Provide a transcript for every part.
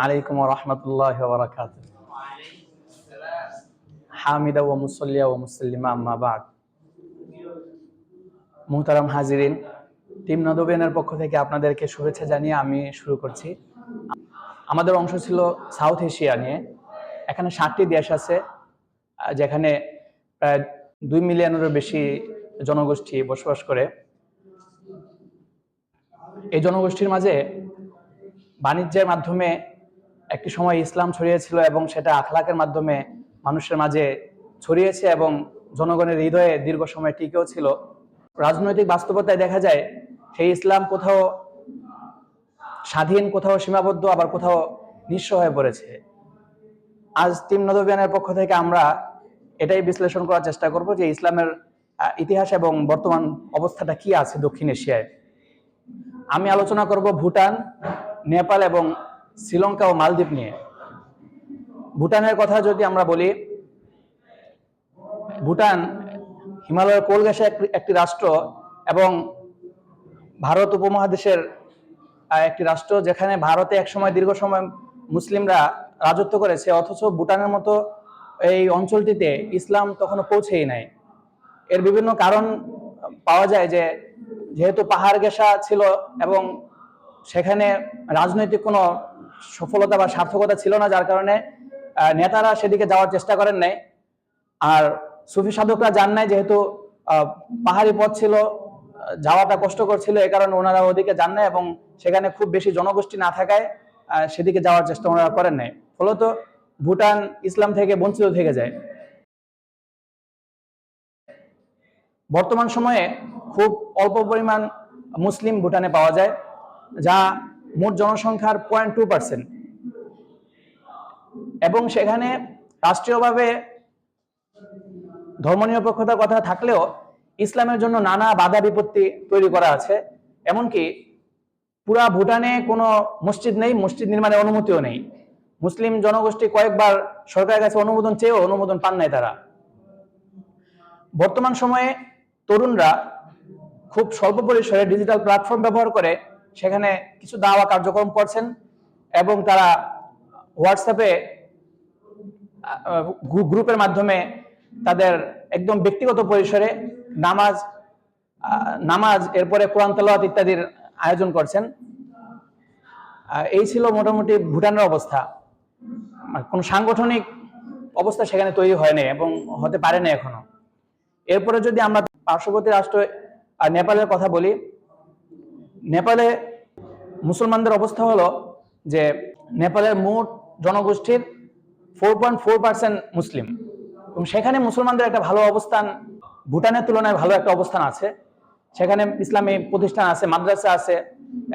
আলাইকুম রহমতুল্লাহ বরাকাত হামিদা ও মুসল্লিয়া ও মুসল্লিমা আম্মা বাগ হাজিরিন, টিম নদবেনের পক্ষ থেকে আপনাদেরকে শুভেচ্ছা জানিয়ে আমি শুরু করছি। আমাদের অংশ ছিল সাউথ এশিয়া নিয়ে। এখানে ষাটটি দেশ আছে, যেখানে প্রায় দুই মিলিয়নেরও বেশি জনগোষ্ঠী বসবাস করে। এই জনগোষ্ঠীর মাঝে বাণিজ্যের মাধ্যমে একটি সময় ইসলাম ছড়িয়েছিল এবং সেটা আখলাকের মাধ্যমে মানুষের মাঝে ছড়িয়েছে এবং জনগণের হৃদয়ে দীর্ঘ সময় টিকেও ছিল। রাজনৈতিক বাস্তবতায় দেখা যায়, সেই ইসলাম কোথাও স্বাধীন, কোথাও সীমাবদ্ধ, আবার কোথাও নিঃস্ব হয়ে পড়েছে। আজ টিম নদবিয়ানের পক্ষ থেকে আমরা এটাই বিশ্লেষণ করার চেষ্টা করব যে ইসলামের ইতিহাস এবং বর্তমান অবস্থাটা কি আছে দক্ষিণ এশিয়ায়। আমি আলোচনা করব ভুটান, নেপাল এবং শ্রীলঙ্কা ও মালদ্বীপ নিয়ে। ভুটানের কথা যদি আমরা বলি, ভুটান হিমালয়ের কোল একটি- রাষ্ট্র এবং ভারত উপমহাদেশের একটি রাষ্ট্র যেখানে ভারতে একসময় দীর্ঘ সময় মুসলিমরা রাজত্ব করেছে, অথচ ভুটানের মতো এই অঞ্চলটিতে ইসলাম তখনও পৌঁছেই নাই। এর বিভিন্ন কারণ পাওয়া যায় যে, যেহেতু পাহাড় ঘেঁষা ছিল এবং সেখানে রাজনৈতিক কোনো সফলতা বা সার্থকতা ছিল না, যার কারণে নেতারা সেদিকে যাওয়ার চেষ্টা করেন নাই। আর সুফি সাধকরা যান নাই, যেহেতু পাহাড়ি পথ ছিল যাওয়াটা কষ্টকর ছিল, এ কারণে ওনারা ওদিকে যান নাই এবং সেখানে খুব বেশি জনগোষ্ঠী না থাকায় সেদিকে যাওয়ার চেষ্টা ওনারা করেন নাই। ফলত ভুটান ইসলাম থেকে বঞ্চিত থেকে যায়। বর্তমান সময়ে খুব অল্প পরিমাণ মুসলিম ভুটানে পাওয়া যায়, যা মোট জনসংখ্যার পয়েন্ট টু পার্সেন্ট এবং সেখানে রাষ্ট্রীয়ভাবে ধর্মনিরপেক্ষতার কথা থাকলেও ইসলামের জন্য নানা বাধা বিপত্তি তৈরি করা আছে। এমনকি পুরা ভুটানে কোনো মসজিদ নেই, মসজিদ নির্মাণের অনুমতিও নেই। মুসলিম জনগোষ্ঠী কয়েকবার সরকারের কাছে অনুমোদন চেয়েও অনুমোদন পান নাই তারা। বর্তমান সময়ে তরুণরা খুব স্বল্প পরিসরে ডিজিটাল প্ল্যাটফর্ম ব্যবহার করে সেখানে কিছু দাওয়া কার্যক্রম করছেন এবং তারা হোয়াটসঅ্যাপে গ্রুপের মাধ্যমে তাদের একদম ব্যক্তিগত পরিসরে নামাজ নামাজ, এরপরে কোরআন তেলাওয়াত ইত্যাদির আয়োজন করছেন। এই ছিল মোটামুটি ভুটানের অবস্থা। আর কোনো সাংগঠনিক অবস্থা সেখানে তৈরি হয়নি এবং হতে পারে না এখনও। এরপরে যদি আমরা পার্শ্ববর্তী রাষ্ট্র নেপালের কথা বলি নেপালে মুসলমানদের অবস্থা হলো যে নেপালের মোট জনগোষ্ঠীর ফোর পয়েন্ট ফোর পার্সেন্ট মুসলিম। এবং সেখানে মুসলমানদের একটা ভালো অবস্থান, ভুটানের তুলনায় ভালো একটা অবস্থান আছে। সেখানে ইসলামী প্রতিষ্ঠান আছে, মাদ্রাসা আছে,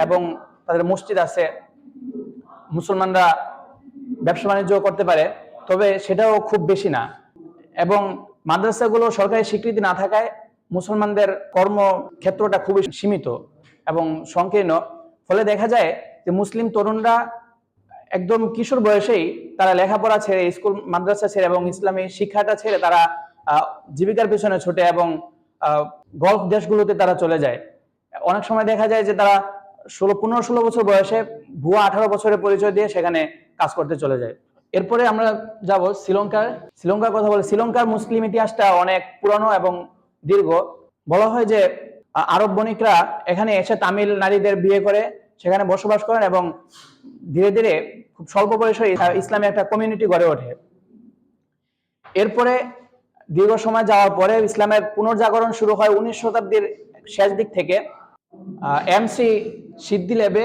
এবং তাদের মসজিদ আছে। মুসলমানরা ব্যবসা বাণিজ্য করতে পারে, তবে সেটাও খুব বেশি না। এবং মাদ্রাসাগুলো সরকারি স্বীকৃতি না থাকায় মুসলমানদের কর্মক্ষেত্রটা খুবই সীমিত। এবং সংকীর্ণ। ফলে দেখা যায় যে মুসলিম তরুণরা একদম কিশোর বয়সেই তারা লেখাপড়া ছেড়ে স্কুল, মাদ্রাসা ছেড়ে এবং ইসলামী শিক্ষাটা ছেড়ে তারা জীবিকার পিছনে ছোটে এবং গল্ফ দেশগুলোতে তারা চলে যায়। অনেক সময় দেখা যায় যে তারা ষোলো, পনেরো, ষোলো বছর বয়সে ভুয়া আঠারো বছরের পরিচয় দিয়ে সেখানে কাজ করতে চলে যায়। এরপরে আমরা যাব শ্রীলঙ্কার। শ্রীলঙ্কার কথা বলে, শ্রীলঙ্কার মুসলিম ইতিহাসটা অনেক পুরানো এবং দীর্ঘ। বলা হয় যে আরব বণিকরা এখানে এসে তামিল নারীদের বিয়ে করে, সেখানে বসবাস করেন এবং ধীরে ধীরে খুব স্বল্প বয়সে ইসলামী একটা কমিউনিটি গড়ে ওঠে। এরপরে দীর্ঘ সময় যাওয়ার পরে ইসলামের পুনর্জাগরণ শুরু হয় উনিশ শতাব্দীর শেষ দিক থেকে। এমসি সিদ্দি লেবে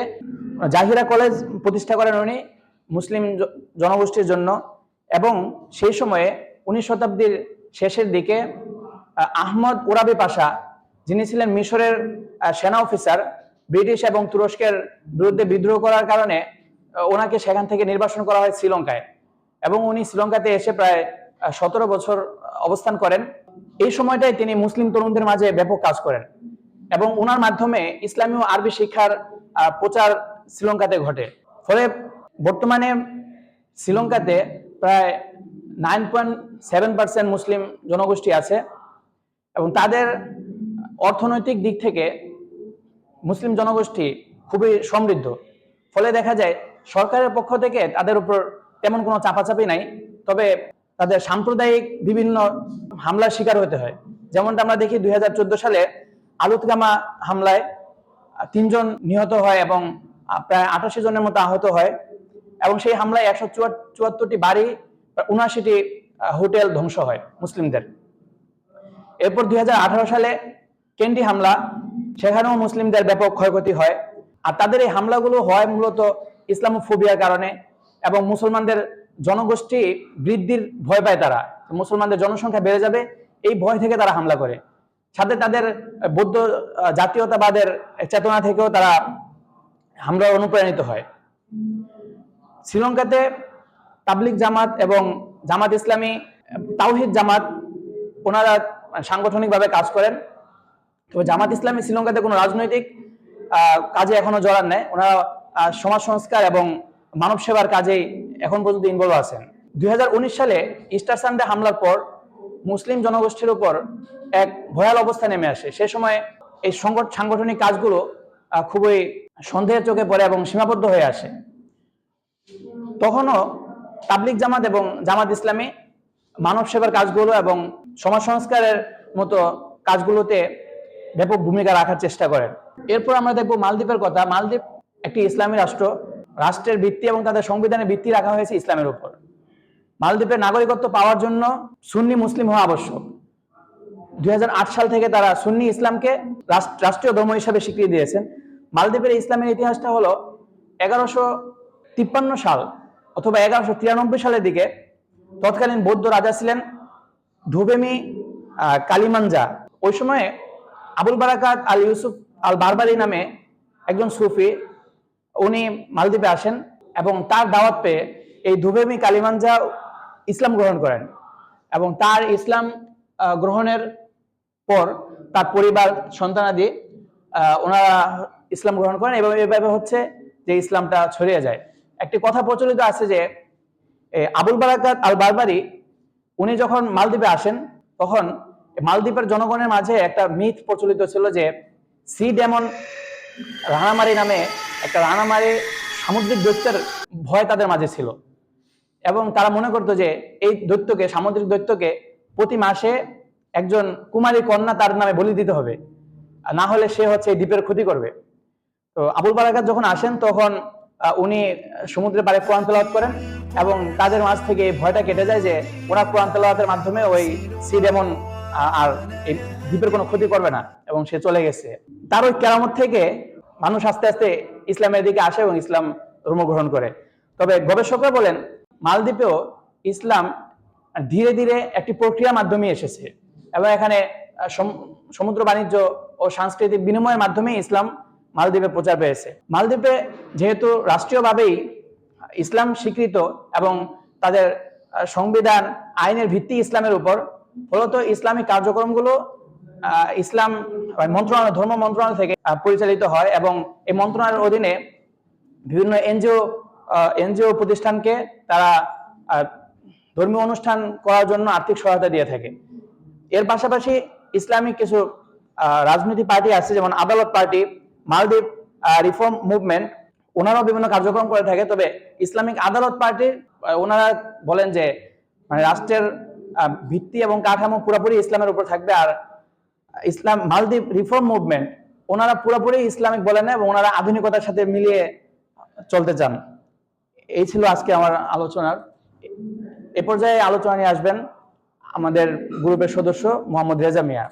জাহিরা কলেজ প্রতিষ্ঠা করেন উনি মুসলিম জনগোষ্ঠীর জন্য এবং সেই সময়ে উনিশ শতাব্দীর শেষের দিকে আহমদ ওরাবি পাশা যিনি ছিলেন মিশরের সেনা অফিসার ব্রিটিশ এবং তুরস্কের বিরুদ্ধে বিদ্রোহ করার কারণে ওনাকে সেখান থেকে নির্বাসন করা হয় শ্রীলঙ্কায়। এবং উনি শ্রীলঙ্কাতে এসে প্রায় সতেরো বছর অবস্থান করেন। এই সময়টাই তিনি মুসলিম তরুণদের মাঝে ব্যাপক কাজ করেন। এবং ওনার মাধ্যমে ইসলামী ও আরবি শিক্ষার প্রচার শ্রীলঙ্কাতে ঘটে। ফলে বর্তমানে শ্রীলঙ্কাতে প্রায় নাইন পয়েন্ট সেভেন পার্সেন্ট মুসলিম জনগোষ্ঠী আছে। এবং তাদের অর্থনৈতিক দিক থেকে মুসলিম জনগোষ্ঠী খুবই সমৃদ্ধ। ফলে দেখা যায়, সরকারের পক্ষ থেকে তাদের উপর তেমন কোনো চাপাচাপি নাই, তবে তাদের সাম্প্রদায়িক বিভিন্ন হামলার শিকার হতে হয়। যেমনটা আমরা দেখি, দুই হাজার চোদ্দ সালে আলুতগামা হামলায় তিনজন নিহত হয় এবং প্রায় আটাশি জনের মতো আহত হয় এবং সেই হামলায় একশো চুয়াত্তরটি বাড়ি উনআশিটি হোটেল ধ্বংস হয় মুসলিমদের। এরপর দুই হাজার আঠারো সালে কেন্টি হামলা, সেখানেও মুসলিমদের ব্যাপক ক্ষয়ক্ষতি হয়। আর তাদের এই হামলাগুলো হয় মূলত ইসলামোফোবিয়ার কারণে এবং মুসলমানদের জনগোষ্ঠী বৃদ্ধির ভয় পায় তারা। মুসলমানদের জনসংখ্যা বেড়ে যাবে, এই ভয় থেকে তারা হামলা করে। সাথে তাদের বৌদ্ধ জাতীয়তাবাদের চেতনা থেকেও তারা হামলা অনুপ্রাণিত হয়। শ্রীলঙ্কাতে তাবলিক জামাত এবং জামাত ইসলামী, তাওহিদ জামাত, ওনারা সাংগঠনিকভাবে কাজ করেন। তবে জামাত ইসলামী শ্রীলঙ্কাতে কোনো রাজনৈতিক কাজে এখনও জড়ান নেই। ওনারা সমাজ সংস্কার এবং মানব সেবার কাজেই এখন পর্যন্ত ইনভলভ আছেন। দুই সালে ইস্টার সানডে হামলার পর মুসলিম জনগোষ্ঠীর উপর এক ভয়াল অবস্থা নেমে আসে। সে সময় এই সংগঠ- সাংগঠনিক কাজগুলো খুবই সন্দেহের চোখে পড়ে এবং সীমাবদ্ধ হয়ে আসে। তখনও তাবলিক জামাত এবং জামাত ইসলামী মানব সেবার কাজগুলো এবং সমাজ সংস্কারের মতো কাজগুলোতে ব্যাপক ভূমিকা রাখার চেষ্টা করেন। এরপর আমরা দেখব মালদ্বীপের কথা। মালদ্বীপ একটি ইসলামী রাষ্ট্র। রাষ্ট্রের ভিত্তি এবং তাদের সংবিধানের ভিত্তি রাখা হয়েছে ইসলামের উপর। মালদ্বীপের নাগরিকত্ব পাওয়ার জন্য সুন্নি মুসলিম হওয়া আবশ্যক। দুই হাজার আট সাল থেকে তারা সুন্নি ইসলামকে রাষ্ট- রাষ্ট্রীয় ধর্ম হিসাবে স্বীকৃতি দিয়েছেন। মালদ্বীপের ইসলামের ইতিহাসটা হলো এগারোশো তিপ্পান্ন সাল অথবা এগারোশো তিরানব্বই সালের দিকে তৎকালীন বৌদ্ধ রাজা ছিলেন ধুবেমি কালিমাঞ্জা। ওই সময়ে আবুল বারাকাত আল ইউসুফ আল বারবারি নামে একজন সুফি, উনি মালদ্বীপে আসেন এবং তার দাওয়াত পেয়ে এই ধুবেমি কালিমাঞ্জা ইসলাম গ্রহণ করেন এবং তার ইসলাম গ্রহণের পর তার পরিবার সন্তানাদি ওনারা ইসলাম গ্রহণ করেন এবং এভাবে হচ্ছে যে ইসলামটা ছড়িয়ে যায়। একটি কথা প্রচলিত আছে যে আবুল বারাকাত আল বারবারি, উনি যখন মালদ্বীপে আসেন, তখন মালদ্বীপের জনগণের মাঝে একটা মিথ প্রচলিত ছিল যে সি ডেমন রানামারি নামে একটা রানামারি সামুদ্রিক দৈত্যের ভয় তাদের মাঝে ছিল। এবং তারা মনে করতো যে এই দৈত্যকে, সামুদ্রিক দৈত্যকে প্রতি মাসে একজন কুমারী কন্যা তার নামে বলি দিতে হবে। না হলে সে হচ্ছে এই দ্বীপের ক্ষতি করবে। তো আবুল বারাকাত যখন আসেন, তখন উনি সমুদ্রের পাড়ে কোরআন তেলাওয়াত করেন এবং তাদের মাঝ থেকে এই ভয়টা কেটে যায় যে ওরা কোরআন তেলাওয়াতের মাধ্যমে ওই সি ডেমন আর এই দ্বীপের কোনো ক্ষতি করবে না, এবং সে চলে গেছে। তার ওই কেরামত থেকে মানুষ আস্তে আস্তে ইসলামের দিকে আসে এবং ইসলাম ধর্ম গ্রহণ করে। তবে গবেষকরা বলেন, মালদ্বীপেও ইসলাম ধীরে ধীরে একটি প্রক্রিয়ার মাধ্যমে এসেছে এবং এখানে সমুদ্র বাণিজ্য ও সাংস্কৃতিক বিনিময়ের মাধ্যমে ইসলাম মালদ্বীপে প্রচার পেয়েছে। মালদ্বীপে যেহেতু রাষ্ট্রীয়ভাবেই ইসলাম স্বীকৃত এবং তাদের সংবিধান, আইনের ভিত্তি ইসলামের উপর ফলত ইসলামিক কার্যক্রমগুলো ইসলাম মন্ত্রণালয়, ধর্ম মন্ত্রণালয় থেকে পরিচালিত হয় এবং এই মন্ত্রণালয়ের অধীনে বিভিন্ন এনজিও এনজিও প্রতিষ্ঠানকে তারা ধর্মীয় অনুষ্ঠান করার জন্য আর্থিক সহায়তা দিয়ে থাকে। এর পাশাপাশি ইসলামিক কিছু রাজনৈতিক পার্টি আছে, যেমন আদালত পার্টি, মালদ্বীপ রিফর্ম মুভমেন্ট, ওনারাও বিভিন্ন কার্যক্রম করে থাকে। তবে ইসলামিক আদালত পার্টির ওনারা বলেন যে মানে রাষ্ট্রের ভিত্তি এবং কাঠামো পুরোপুরি ইসলামের উপর থাকবে আর ইসলাম মালদ্বীপ রিফর্ম মুভমেন্ট ওনারা পুরোপুরি ইসলামিক বলেন না এবং ওনারা আধুনিকতার সাথে মিলিয়ে চলতে চান। এই ছিল আজকে আমার আলোচনার। এ পর্যায়ে আলোচনা নিয়ে আসবেন আমাদের গ্রুপের সদস্য মোহাম্মদ রেজা মিয়া।